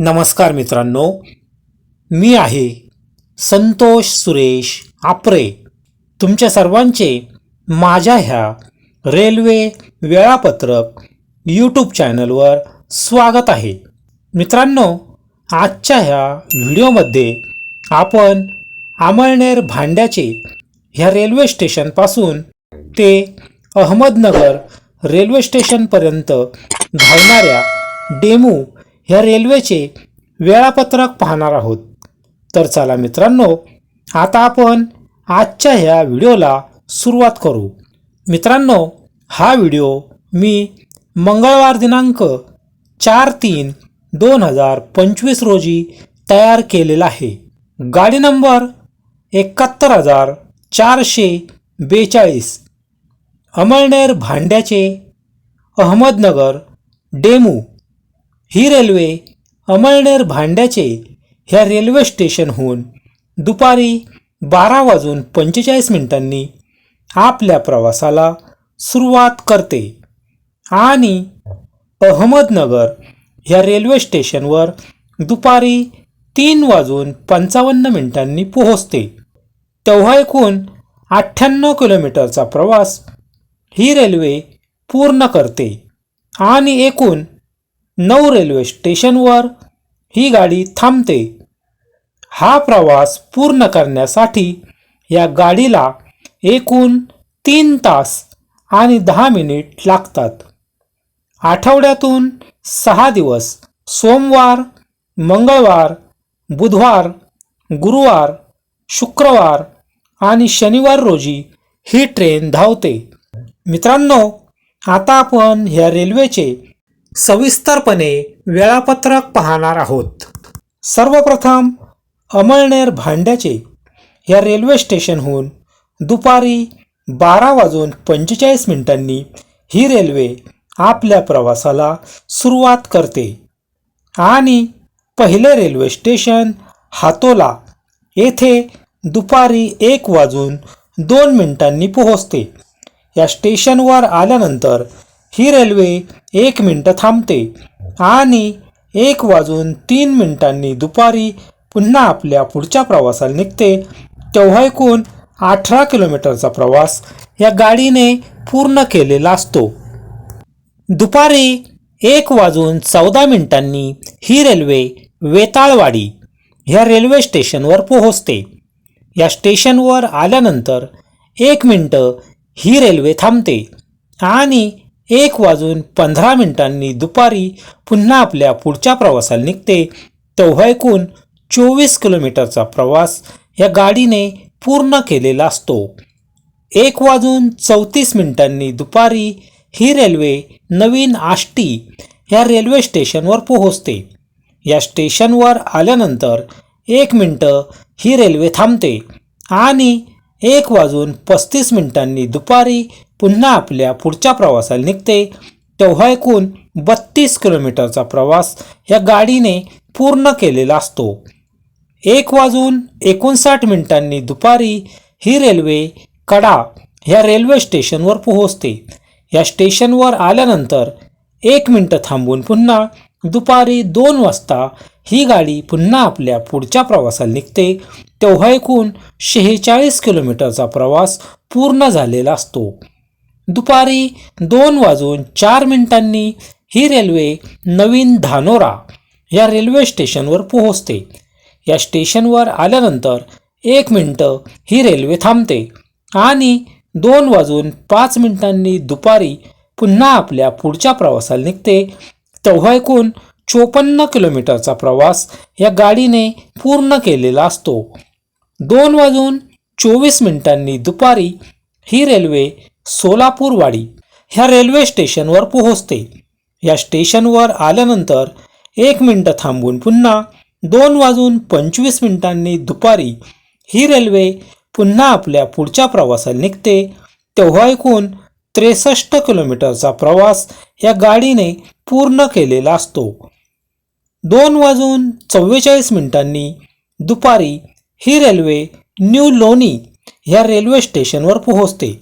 नमस्कार मित्रांनो मी आहे संतोष सुरेश आपरे. तुमच्या सर्वांचे माझ्या ह्या रेल्वे वेळापत्रक यूट्यूब चॅनलवर स्वागत आहे. मित्रांनो आजच्या ह्या व्हिडिओमध्ये आपण अमळनेर भांड्याचे ह्या रेल्वे स्टेशनपासून ते अहमदनगर रेल्वे स्टेशनपर्यंत धावणाऱ्या डेमू ह्या रेल्वेचे वेळापत्रक पाहणार आहोत. तर चला मित्रांनो आता आपण आजच्या ह्या व्हिडिओला सुरुवात करू. मित्रांनो हा व्हिडिओ मी मंगळवार दिनांक चार तीन दोन हजार पंचवीस रोजी तयार केलेला आहे. गाडी नंबर एकाहत्तर हजार चारशे बेचाळीस अमळनेर भांड्याचे अहमदनगर डेमू ही रेल्वे अमळनेर भांड्याचे ह्या रेल्वे स्टेशनहून दुपारी बारा वाजून पंचेचाळीस मिनिटांनी आपल्या प्रवासाला सुरुवात करते. आणि अहमदनगर ह्या रेल्वे स्टेशनवर दुपारी तीन वाजून पंचावन्न मिनिटांनी पोहोचते. तेव्हा एकूण अठ्ठ्याण्णव किलोमीटरचा प्रवास ही रेल्वे पूर्ण करते. आणि एकूण नऊ रेल्वे स्टेशनवर ही गाडी थांबते. हा प्रवास पूर्ण करण्यासाठी या गाडीला एकूण तीन तास आणि दहा मिनिट लागतात. आठवड्यातून सहा दिवस सोमवार मंगळवार बुधवार गुरुवार शुक्रवार आणि शनिवार रोजी ही ट्रेन धावते. मित्रांनो आता आपण ह्या रेल्वेचे सविस्तरपणे वेळापत्रक पाहणार आहोत. सर्वप्रथम अमळनेर भांड्याचे या रेल्वे स्टेशनहून दुपारी बारा वाजून पंचेचाळीस मिनिटांनी ही रेल्वे आपल्या प्रवासाला सुरुवात करते. आणि पहिले रेल्वे स्टेशन हातोला येथे दुपारी एक वाजून दोन मिनिटांनी पोहोचते. या स्टेशनवर आल्यानंतर ही रेल्वे एक मिनटं थांबते. आणि एक वाजून तीन मिनिटांनी दुपारी पुन्हा आपल्या पुढच्या प्रवासाला निघते. तेव्हा एकूण अठरा किलोमीटरचा प्रवास या गाडीने पूर्ण केलेला असतो. दुपारी एक वाजून चौदा मिनिटांनी ही रेल्वे वेताळवाडी ह्या रेल्वे स्टेशनवर पोहोचते. या स्टेशनवर आल्यानंतर एक मिनटं ही रेल्वे थांबते. आणि एक वाजून पंधरा मिनिटांनी दुपारी पुन्हा आपल्या पुढच्या प्रवासाला निघते. तेव्हा एकूण चोवीस किलोमीटरचा प्रवास या गाडीने पूर्ण केलेला असतो. एक वाजून चौतीस मिनिटांनी दुपारी ही रेल्वे नवीन आष्टी या रेल्वे स्टेशनवर पोहोचते. या स्टेशनवर आल्यानंतर एक मिनटं ही रेल्वे थांबते आणि एक वाजून पस्तीस मिनिटांनी दुपारी पुन्हा आपल्या पुढच्या प्रवासाला निघते. तेव्हा एकूण बत्तीस किलोमीटरचा प्रवास या गाडीने पूर्ण केलेला असतो. एक वाजून एकोणसाठ मिनिटांनी दुपारी ही रेल्वे कडा ह्या रेल्वे स्टेशनवर पोहोचते. या स्टेशनवर आल्यानंतर एक मिनटं थांबून पुन्हा दुपारी दोन वाजता ही गाडी पुन्हा आपल्या पुढच्या प्रवासाला निघते. तेव्हा एकूण शेहेचाळीस किलोमीटरचा प्रवास पूर्ण झालेला असतो. दुपारी दोन वाजून चार मिनिटांनी ही रेल्वे नवीन धानोरा या रेल्वे स्टेशनवर पोहोचते. या स्टेशनवर आल्यानंतर एक मिनटं ही रेल्वे थांबते आणि दोन वाजून पाच मिनिटांनी दुपारी पुन्हा आपल्या पुढच्या प्रवासाला निघते. तेव्हा एकूण चोपन्न किलोमीटरचा प्रवास या गाडीने पूर्ण केलेला असतो. दोन वाजून चोवीस मिनिटांनी दुपारी ही रेल्वे सोलापूरवाडी ह्या रेल्वे स्टेशनवर पोहोचते. या स्टेशनवर आल्यानंतर एक मिनटं थांबून पुन्हा दोन वाजून पंचवीस मिनिटांनी दुपारी ही रेल्वे पुन्हा आपल्या पुढच्या प्रवासाला निघते तेव्हा एकूण त्रेसष्ट किलोमीटरचा प्रवास या गाडीने पूर्ण केलेला असतो. दोन वाजून चव्वेचाळीस मिनिटांनी दुपारी ही रेल्वे न्यू लोणी ह्या रेल्वे स्टेशनवर पोहोचते.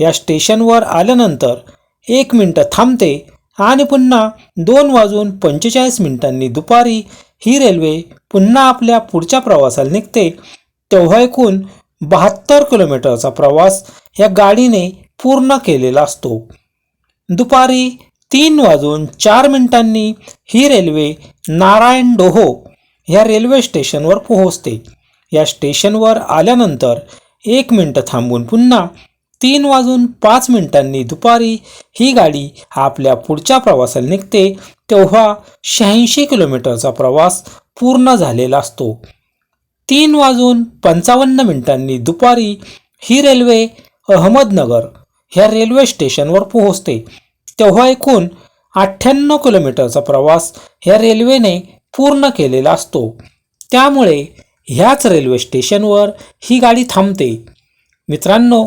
या स्टेशनवर आल्यानंतर एक मिनटं थांबते आणि पुन्हा दोन वाजून पंचेचाळीस मिनिटांनी दुपारी ही रेल्वे पुन्हा आपल्या पुढच्या प्रवासाला निघते. तेव्हा एकूण बहात्तर किलोमीटरचा प्रवास या गाडीने पूर्ण केलेला असतो. दुपारी तीन वाजून चार मिनिटांनी ही रेल्वे नारायण डोहो ह्या रेल्वे स्टेशनवर पोहोचते. या स्टेशनवर आल्यानंतर एक मिनटं थांबून पुन्हा तीन वाजून पाच मिनिटांनी दुपारी ही गाडी आपल्या पुढच्या प्रवासाला निघते तेव्हा शहाऐंशी किलोमीटरचा प्रवास पूर्ण झालेला असतो. तीन वाजून पंचावन्न मिनिटांनी दुपारी ही रेल्वे अहमदनगर ह्या रेल्वे स्टेशनवर पोहोचते. तेव्हा एकूण अठ्ठ्याण्णव किलोमीटरचा प्रवास ह्या रेल्वेने पूर्ण केलेला असतो. त्यामुळे ह्याच रेल्वे स्टेशनवर ही गाडी थांबते. मित्रांनो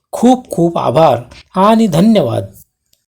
खूप खूप आभार आणि धन्यवाद.